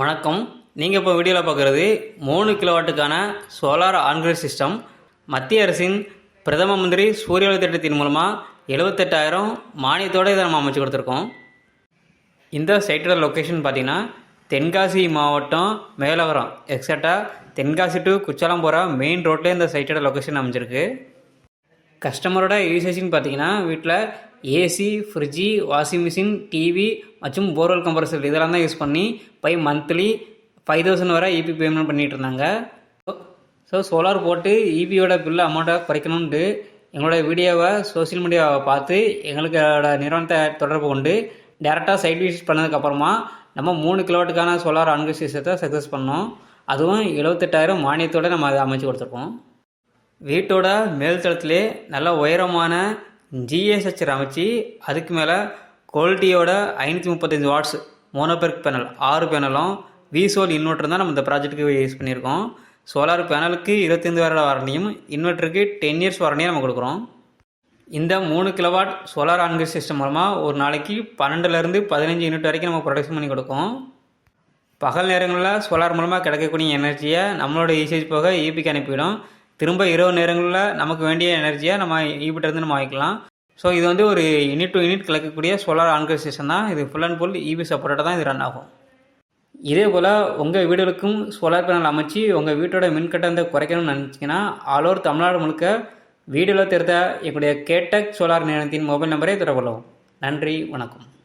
வணக்கம். நீங்கள் இப்போ வீடியோவில் பார்க்குறது மூணு கிலோவாட்டுக்கான சோலார் ஆன்கிரிட் சிஸ்டம் மத்திய அரசின் பிரதம மந்திரி சூரிய ஒளி திட்டத்தின் மூலமாக எழுபத்தெட்டாயிரம் மானியத்தோடு இதை நம்ம அமைச்சு கொடுத்துருக்கோம். இந்த சைட்டோட லொக்கேஷன் பார்த்தீங்கன்னா தென்காசி மாவட்டம் மேலவரம். எக்ஸாக்டாக தென்காசி டு குச்சாலம் போகிற மெயின் ரோட்லேயே இந்த சைட்டோட லொக்கேஷன் அமைஞ்சிருக்கு. கஸ்டமரோட யூசேஜின்னு பார்த்தீங்கன்னா வீட்டில் AC fridge washing machine TV மற்றும் போர்வெல் கம்ப்ரஸர் இதெல்லாம் தான் யூஸ் பண்ணி பை மந்த்லி ஃபைவ் தௌசண்ட் வரை இபி பேமெண்ட் பண்ணிகிட்டு இருந்தாங்க. ஸோ சோலார் போட்டு இபியோட பில்லு அமௌண்ட்டை குறைக்கணுன்ட்டு எங்களோட வீடியோவை சோஷியல் மீடியாவை பார்த்து எங்களோட நிறுவனத்தை தொடர்பு கொண்டு டேரெக்டாக சைட் விசிட் பண்ணதுக்கப்புறமா நம்ம மூணு கிலோவாட்டுக்கான சோலார் ஆன்கு சிஸ்டத்தை சக்ஸஸ் பண்ணோம். அதுவும் எழுபத்தெட்டாயிரம் மானியத்தோடு நம்ம அதை அமைச்சு கொடுத்துருக்கோம். வீட்டோட மேல் தளத்திலே நல்ல உயரமான ஜிஎஸ்ஹெச் அமைச்சு அதுக்கு மேலே குவாலிட்டியோட ஐநூற்றி முப்பத்தஞ்சு வாட்ஸ் மோனோபெர்க் பேனல் ஆறு பேனலும் விசோல் இன்வெர்ட்டர் தான் நம்ம இந்த ப்ராஜெக்ட்டுக்கு யூஸ் பண்ணியிருக்கோம். சோலார் பேனலுக்கு இருபத்தைந்து வருட வாரண்டியும் இன்வெர்ட்டருக்கு டென் இயர்ஸ் வாரண்டியும் நம்ம கொடுக்குறோம். இந்த மூணு கிலோவாட் சோலார் ஆன்கிரி சிஸ்டம் மூலமாக ஒரு நாளைக்கு பன்னெண்டுலேருந்து பதினஞ்சு யூனிட் வரைக்கும் நம்ம ப்ரொடக்ஷன் பண்ணி கொடுக்கும். பகல் நேரங்களில் சோலார் மூலமாக கிடைக்கக்கூடிய எனர்ஜியை நம்மளோட யூசேஜ் போக ஈபிக்கு அனுப்பிவிடும். திரும்ப இரவு நேரங்களில் நமக்கு வேண்டிய எனர்ஜியை நம்ம ஈபிட்டிருந்து நம்ம வாங்கிக்கலாம். ஸோ இது வந்து ஒரு யூனிட் டு யூனிட் கிடைக்கக்கூடிய சோலார் ஆன்கர் ஸ்டேஷன் தான். இது ஃபுல் அண்ட் ஃபுல் இபி சப்போர்ட்டாக தான் இது ரன் ஆகும். இதே போல் உங்கள் வீடுகளுக்கும் சோலார் பேனல் அமைச்சு உங்கள் வீட்டோட மின்கட்டணத்தை குறைக்கணும்னு நினச்சிங்கன்னா ஆல் ஓவர் தமிழ்நாடு முழுக்க வீடியோவில் தெரிந்த எங்களுடைய கேட்டக் சோலார் நிறுவனத்தின் மொபைல் நம்பரை தொடர்பு கொள்ளவும். நன்றி வணக்கம்.